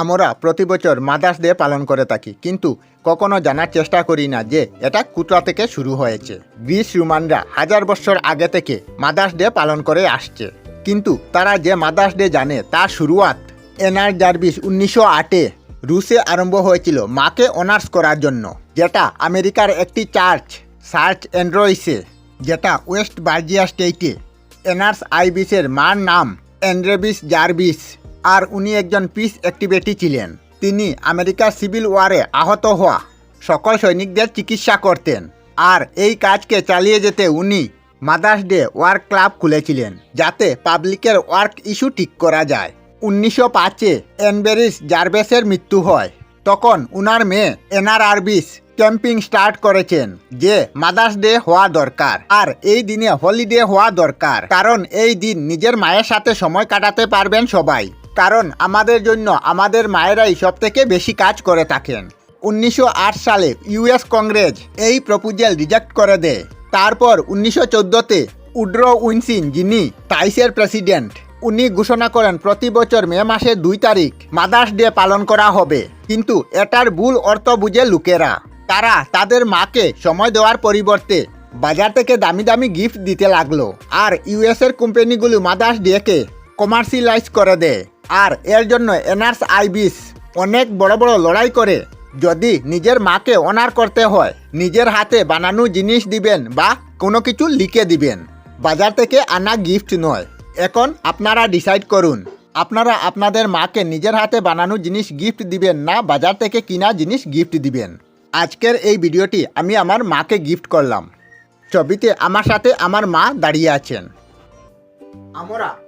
আমরা প্রতি বছর মাদার্স ডে পালন করে থাকি, কিন্তু কখনো জানার চেষ্টা করি না যে এটা কোথা থেকে শুরু হয়েছে। গ্রিস রোমানরা হাজার বছর আগে থেকে মাদার্স ডে পালন করে আসছে। কিন্তু তারা যে মাদার্স ডে জানে তার শুরুয়াত এনআর জার্ভিস উনিশশো আটে রুশে আরম্ভ হয়েছিল মাকে অনার্স করার জন্য, যেটা আমেরিকার একটি চার্চ, সার্চ অ্যান্ড্রয়েসে যেটা ওয়েস্ট ভার্জিয়া স্টেটে। এনার্স আইবিসের মার নাম অ্যান্ড্রেবিস জার্ভিস। আর উনি একজন পিস অ্যাক্টিভিটি ছিলেন। তিনি আমেরিকার সিভিল ওয়ারে আহত হওয়া, সকল সৈনিকদের চিকিৎসা করতেন। আর এই কাজকে চালিয়ে যেতে উনি মাদার্স ডে ওয়ার্ক ক্লাব খুলেছিলেন, যাতে পাবলিকের ওয়ার্ক ইস্যু ঠিক করা যায়। উনিশশো পাঁচে অ্যানবেরিস জার্ভেসের মৃত্যু হয়। তখন উনার মেয়ে এনআর আরবিস ক্যাম্পিং স্টার্ট করেছেন, যে মাদার্স ডে হওয়া দরকার। আর এই দিনে হলিডে হওয়া দরকার, কারণ এই দিন নিজের মায়ের সাথে সময় কাটাতে পারবেন সবাই। কারণ আমাদের জন্য আমাদের মায়েরাই সব থেকে বেশি কাজ করে থাকেন। উনিশশো আট সালে ইউএস কংগ্রেস এই প্রপোজাল রিজেক্ট করে দেয়। তারপর উনিশশো চোদ্দোতে উড্রো উইনসিন, যিনি টাইসের প্রেসিডেন্ট, উনি ঘোষণা করেন প্রতি বছর মে মাসের দুই তারিখ মাদার্স ডে পালন করা হবে। কিন্তু এটার ভুল অর্থ বুঝে লোকেরা, তারা তাদের মাকে সময় দেওয়ার পরিবর্তে বাজার থেকে দামি দামি গিফট দিতে লাগল। আর ইউএস এর কোম্পানিগুলো মাদার্স ডেকে কমার্শিয়ালাইজ করে দেয় আর এর জন্য এনআরস আইবিস অনেক বড় বড় লড়াই করে। যদি নিজের মাকে অনার করতে হয়, নিজের হাতে বানানো জিনিস দিবেন বা কোনো কিছু লিখে দিবেন। বাজার থেকে আনা গিফট নয়। এখন আপনারা ডিসাইড করুন, আপনারা আপনাদের মাকে নিজের হাতে বানানো জিনিস গিফট দিবেন না, বাজার থেকে কিনা জিনিস গিফট দিবেন। আজকের এই ভিডিওটি আমি আমার মাকে গিফট করলাম। ছবিতে আমার সাথে আমার মা দাঁড়িয়ে আছেন। আমরা